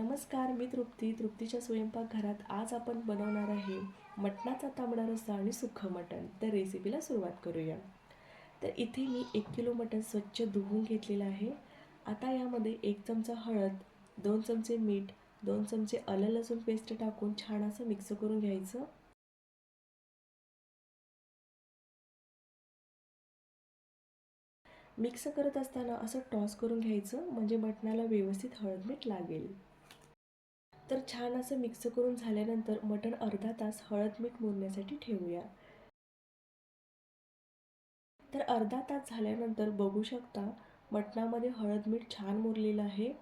नमस्कार मी तृप्ती. तृप्तीच्या स्वयंपाकघरात आज आपण बनवणार आहे मटणाचा तांबडा रस्सा आणि सुखं मटण. तर रेसिपीला सुरुवात करूया. तर इथे मी एक किलो मटण स्वच्छ धुवून घेतलेलं आहे. आता यामध्ये एक चमचा हळद दोन चमचे मीठ दोन चमचे आलं लसूण पेस्ट टाकून छान असं मिक्स करून घ्यायचं. मिक्स करत असताना असं टॉस करून घ्यायचं म्हणजे मटणाला व्यवस्थित हळद मीठ लागेल. तर छान असं मिक्स करून झाल्यानंतर मटण अर्धा तास हळद मीठ मुरण्यासाठी ठेवूया. तर अर्धा तास झाल्यानंतर बघू शकता मटणामध्ये हळद मीठ छान मुरलेलं आहे.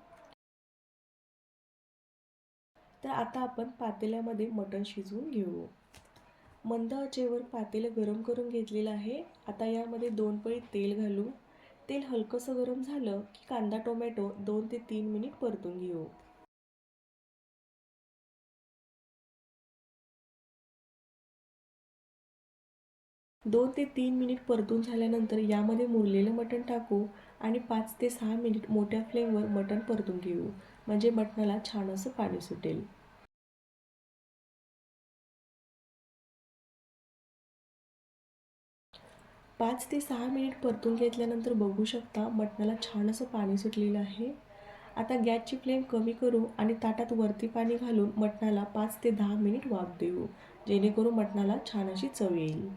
तर आता आपण पातेल्यामध्ये मटण शिजवून घेऊ. मंद आचेवर पातेलं गरम करून घेतलेलं आहे. आता यामध्ये दोन पळी तेल घालू तेल हलकंसं गरम झालं की कांदा टोमॅटो दोन ते तीन मिनिट परतून घेऊ. दोन ते तीन मिनिट परतून झाल्यानंतर यामध्ये मुरलेलं मटण टाकू आणि पाच ते सहा मिनिट मोठ्या फ्लेमवर मटण परतून घेऊ. म्हणजे मटणाला छान असं पाणी सुटेल. पाच ते सहा मिनिट परतून घेतल्यानंतर बघू शकता मटणाला छान असं पाणी सुटलेलं आहे. आता गॅसची फ्लेम कमी करू आणि ताटात वरती पाणी घालून मटणाला पाच ते दहा मिनिट वाफ देऊ. जेणेकरून मटणाला छान अशी चव येईल.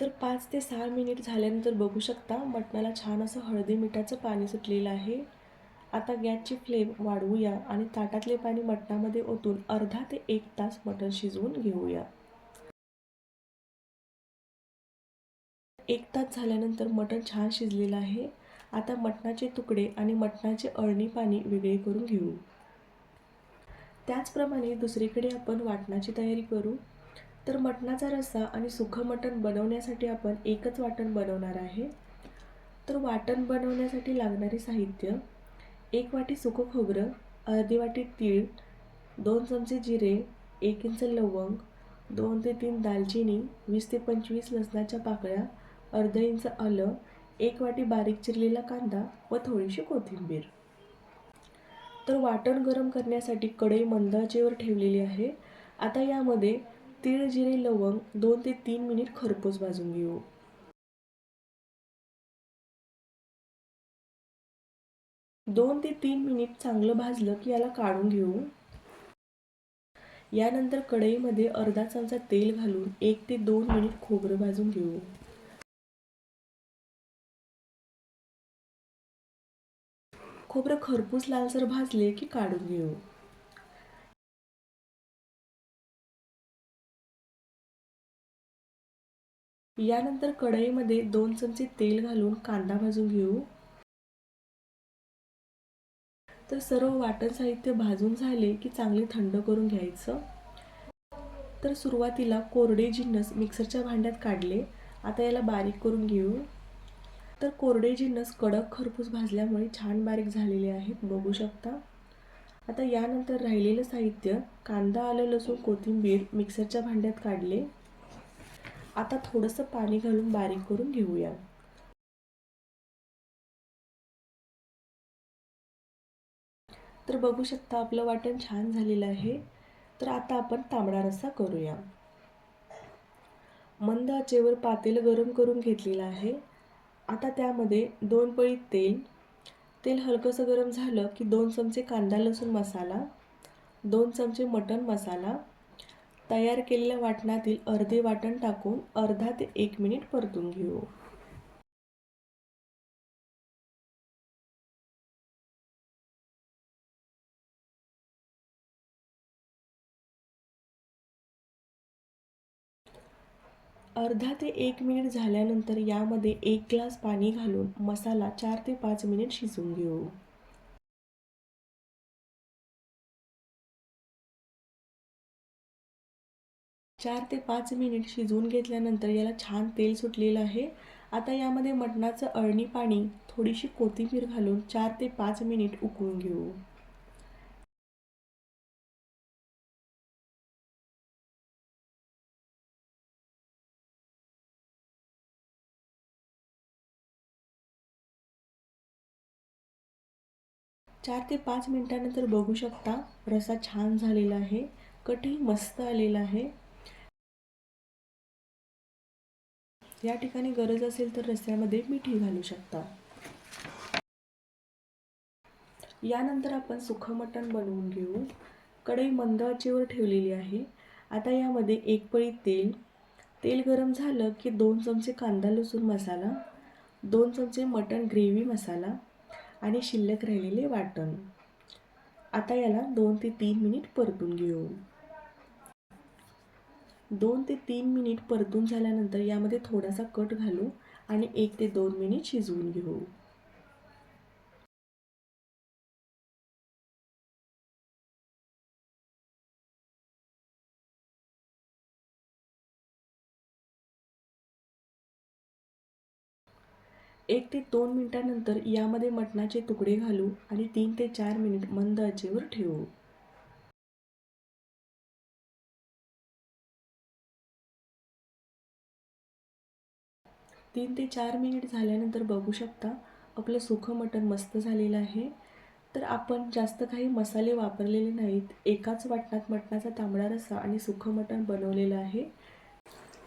तर पाच ते सहा मिनिट झाल्यानंतर बघू शकता मटणाला छान असं हळदी मिठाचं पाणी सुटलेलं आहे. आता गॅसची फ्लेम वाढवूया आणि ताटातले पाणी मटणामध्ये ओतून अर्धा ते एक तास मटण शिजवून घेऊया. एक तास झाल्यानंतर मटण छान शिजलेलं आहे. आता मटणाचे तुकडे आणि मटणाचे अळणी पाणी वेगळे करून घेऊ. त्याचप्रमाणे दुसरीकडे आपण वाटणाची तयारी करू. तर मटणाचा रस्सा आणि सुखं मटण बनवण्यासाठी आपण एकच वाटण बनवणार आहे. तर वाटण बनवण्यासाठी लागणारे साहित्य एक वाटी सुकं खोबरं अर्धी वाटी तीळ दोन चमचे जिरे एक इंच लवंग दोन ते तीन दालचिनी वीस ते पंचवीस लसणाच्या पाकळ्या अर्धा इंच आलं एक वाटी बारीक चिरलेला कांदा व थोडीशी कोथिंबीर. तर वाटण गरम करण्यासाठी कढई मंदाचेवर ठेवलेली आहे. आता यामध्ये तीळ जिरे लवंग दोन ते तीन मिनिट खरपूस भाजून घेऊ. दोन ते तीन मिनिट चांगलं भाजलं की याला काढून घेऊ. यानंतर कढईमध्ये अर्धा चमचा तेल घालून एक ते दोन मिनिट खोबरं भाजून घेऊ. खोबरं खरपूस लालसर भाजले की काढून घेऊ. यानंतर कढईमध्ये दोन चमचे तेल घालून कांदा भाजून घेऊ. तर सर्व वाटण साहित्य भाजून झाले की चांगले थंड करून घ्यायचं. तर सुरुवातीला कोरडे जिन्नस मिक्सरच्या भांड्यात काढले. आता याला बारीक करून घेऊ. तर कोरडे जिन्नस कडक खरपूस भाजल्यामुळे छान बारीक झालेले आहेत बघू शकता. आता यानंतर राहिलेलं साहित्य कांदा आलं लसूण कोथिंबीर मिक्सरच्या भांड्यात काढले. आता थोडंसं पाणी घालून बारीक करून घेऊया. तर बघू शकता आपलं वाटण छान झालेलं आहे. तर आता आपण तांबडा रस्सा करूया. मंद आचेवर पातेल गरम करून घेतलेलं आहे. आता त्यामध्ये दोन पळी तेल. तेल हलकंसं गरम झालं की दोन चमचे कांदा लसूण मसाला दोन चमचे मटण मसाला तयार केलेल्या वाटणातील अर्धे वाटण टाकून अर्धा ते एक मिनिट परतून घेऊ. अर्धा ते एक मिनिट झाल्यानंतर यामध्ये एक ग्लास पाणी घालून मसाला चार ते पाच मिनिट शिजवून घेऊ. चार ते पाच मिनिट शिजवून घेतल्यानंतर याला छान तेल सुटलेलं आहे. आता यामध्ये मटणाचं अळणी पाणी थोडीशी कोथिंबीर घालून चार ते पाच मिनिट उकळून घेऊ. चार ते पाच मिनिटानंतर बघू शकता रसा छान झालेला आहे. कटही मस्त आलेला आहे. या ठिकाणी गरज असेल तर रस्त्यामध्ये मिठी घालू शकता. यानंतर आपण सुखं मटण बनवून घेऊ. कढई मंद आचेवर ठेवलेली आहे. आता यामध्ये एक पळी तेल. तेल गरम झालं की दोन चमचे कांदा लसूण मसाला दोन चमचे मटण ग्रेव्ही मसाला आणि शिल्लक राहिलेले वाटण. आता याला दोन ते तीन मिनिट परतून घेऊ. दोन ते तीन मिनिट परतून झाल्यानंतर यामध्ये थोडासा कट घालू आणि एक ते दोन मिनिट शिजवून घेऊ. एक ते दोन मिनिटानंतर यामध्ये मटणाचे तुकडे घालू आणि तीन ते चार मिनिट मंद आचेवर ठेवू. तीन ते चार मिनिट झाल्यानंतर बघू शकता आपलं सुखं मटण मस्त झालेलं आहे. तर आपण जास्त काही मसाले वापरलेले नाहीत. एकाच वाटणात मटणाचा तांबडा रस्सा आणि सुखं मटण बनवलेलं आहे.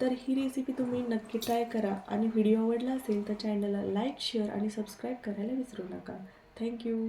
तर ही रेसिपी तुम्ही नक्की ट्राय करा आणि व्हिडिओ आवडला असेल तर चॅनलला लाईक शेअर आणि सबस्क्राईब करायला विसरू नका. थँक्यू